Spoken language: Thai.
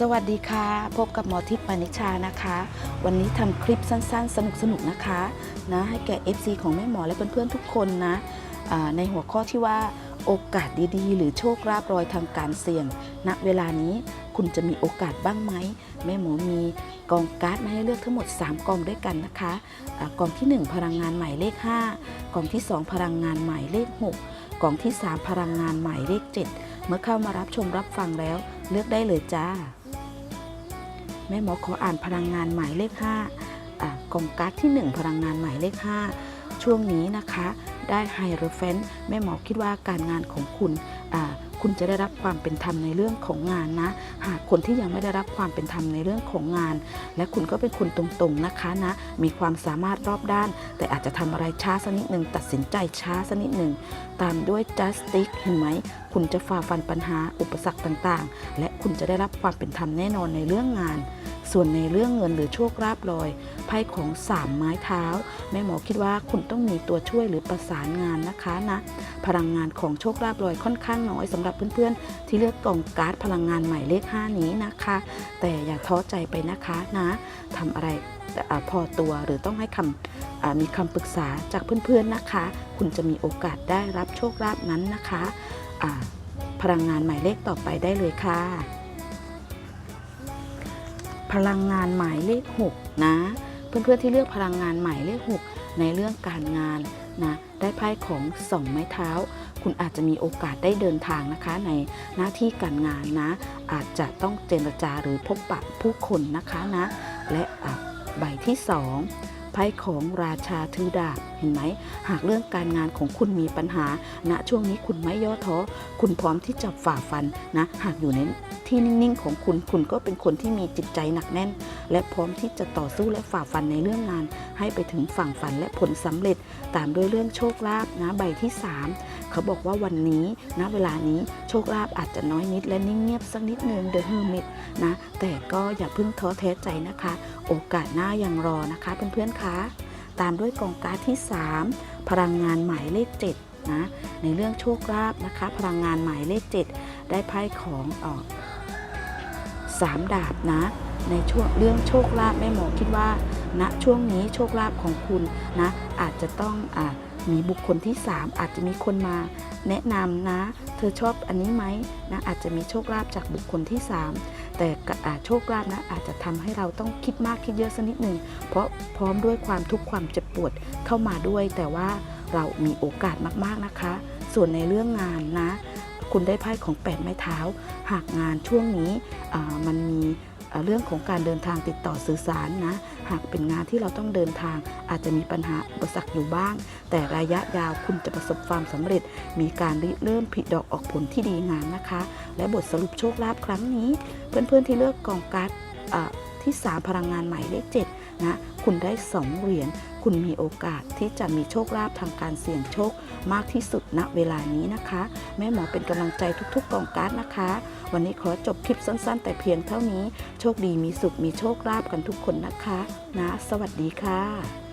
สวัสดีค่ะ พบกับหมอทิพย์ปานิชานะคะ วันนี้ทำคลิปสั้นๆ สนุกๆนะคะนะให้แก่ FC ของแม่หมอและเพื่อนๆทุกคนนะในหัวข้อที่ว่าโอกาสดีๆ หรือโชคลาภรอยทางการเสี่ยงณเวลานี้คุณจะมีโอกาสบ้างไหมแม่หมอมีกองการ์ดมาให้เลือกทั้งหมด 3กองด้วยกันนะคะอากองทีหนึ่1 พลังงานใหมายเลข 5กองที่ 2 พลังงานใหมายเลข 6กองที่ 3 พลังงานใหมายเลข 7 เมื่อเข้ามารับชมรับฟังแล้ว เลือกได้เลยจ้า แม่หมอขออ่านพลังงานหมายเลข5อ่ากองการ์ดที่ 1 พลังงานหมายเลข 5 ช่วงนี้นะคะ ได้ไฮโรเฟนแม่หมอคิดว่าการงานของคุณ คุณจะได้รับความเป็นธรรมในเรื่องของงานนะ หากคนที่ยังไม่ได้รับความเป็นธรรมในเรื่องของงาน และคุณก็เป็นคนตรงๆนะคะนะ มีความสามารถรอบด้าน แต่อาจจะทำอะไรช้าสักนิดหนึ่งตัดสินใจช้าสักนิดหนึ่งตามด้วย justice เห็นไหมคุณจะฝ่าฟันปัญหาอุปสรรคต่างๆ และคุณจะได้รับความเป็นธรรมแน่นอนในเรื่องงาน ส่วนในเรื่องเงินหรือโชคลาภลอยไพ่ของสามไม้เท้าแม่หมอคิดว่าคุณต้องมีตัวช่วยหรือประสานงานนะคะนะพลังงานของโชคลาภลอยค่อนข้างน้อยสำหรับเพื่อนๆ ที่เลือกกล่องการ์ดพลังงานหมายเลข 5 นี้นะคะ แต่อย่าท้อใจไปนะคะนะทำอะไรพอตัวหรือต้องให้คำมีคำปรึกษาจากเพื่อนๆนะคะ คุณจะมีโอกาสได้รับโชคลาภนั้นนะคะพลังงานหมายเลขต่อไปได้เลยค่ะ พลังงานหมายเลข 6 นะ เพื่อนๆที่เลือกพลังงานหมายเลข 6 ในเรื่องการงานนะได้ไพ่ของสองไม้เท้า คุณอาจจะมีโอกาสได้เดินทางนะคะ ในหน้าที่การงานนะ อาจจะต้องเจรจาหรือพบปะผู้คนนะคะนะ และอะใบที่สอง ไพ่ของราชาถือดาบเห็นไหม หากเรื่องการงานของคุณมีปัญหาณช่วงนี้คุณไม่ย่อท้อ คุณพร้อมที่จะฝ่าฟันนะ หากอยู่ในที่นิ่งๆของคุณ คุณก็เป็นคนที่มีจิตใจหนักแน่น และพร้อมที่จะต่อสู้และฝ่าฟันในเรื่องงาน ให้ไปถึงฝั่งฝันและผลสำเร็จ ตามด้วยเรื่องโชคลาภนะใบที่ 3 เขาบอกว่าวันนี้ณเวลานี้โชคลาภอาจจะน้อยนิดและนิ่งเงียบสักนิดนึง The Hermit นะ แต่ก็อย่าเพิ่งท้อแท้ใจนะคะ โอกาสหน้ายังรอนะคะเพื่อนๆคะตามด้วยกองการ์ดที่ 3 พลังงานหมายเลข7นะในเรื่องโชคลาภนะคะ พลังงานหมายเลข 7 ได้ไพ่ของเออสามดาบนะ ในช่วงเรื่องโชคลาภแม่หมอคิดว่าณช่วงนี้โชคลาภของคุณนะ อาจจะต้องอ่า มีบุคคลที่ 3 อาจจะมีคนมาแนะนำนะ เธอชอบอันนี้ไหมนะอาจจะมีโชคลาภจากบุคคลที่ 3 แต่โชคลาภนะอาจจะทำให้เราต้องคิดมากคิดเยอะสักนิดหนึ่งเพราะพร้อมด้วยความทุกข์ความเจ็บปวดเข้ามาด้วย แต่ว่าเรามีโอกาสมากๆนะคะ ส่วนในเรื่องงานนะ คุณได้ไพ่ของแปดไม้เท้า หากงานช่วงนี้มันมี เรื่องของการเดินทางติดต่อสื่อสารนะ หากเป็นงานที่เราต้องเดินทางอาจจะมีปัญหาอุปสรรคอยู่บ้าง แต่ระยะยาวคุณจะประสบความสำเร็จ มีการริเริ่มผลิดอกออกผลที่ดีงามนะคะ และบทสรุปโชคลาภครั้งนี้ เพื่อนๆที่เลือกกองการ์ดอ่าที่ 3 พลังงานใหม่เลข 7 นะคุณได้ 2 เหรียญคุณมีโอกาสที่จะมีโชคลาภทางการเสี่ยงโชคมากที่สุดณเวลานี้นะคะ แม่หมอเป็นกำลังใจทุกๆกองการ์ดนะคะ วันนี้ขอจบคลิปสั้น ๆ แต่เพียงเท่านี้ โชคดีมีสุขมีโชคลาภกันทุกคนนะคะ นะ สวัสดีค่ะ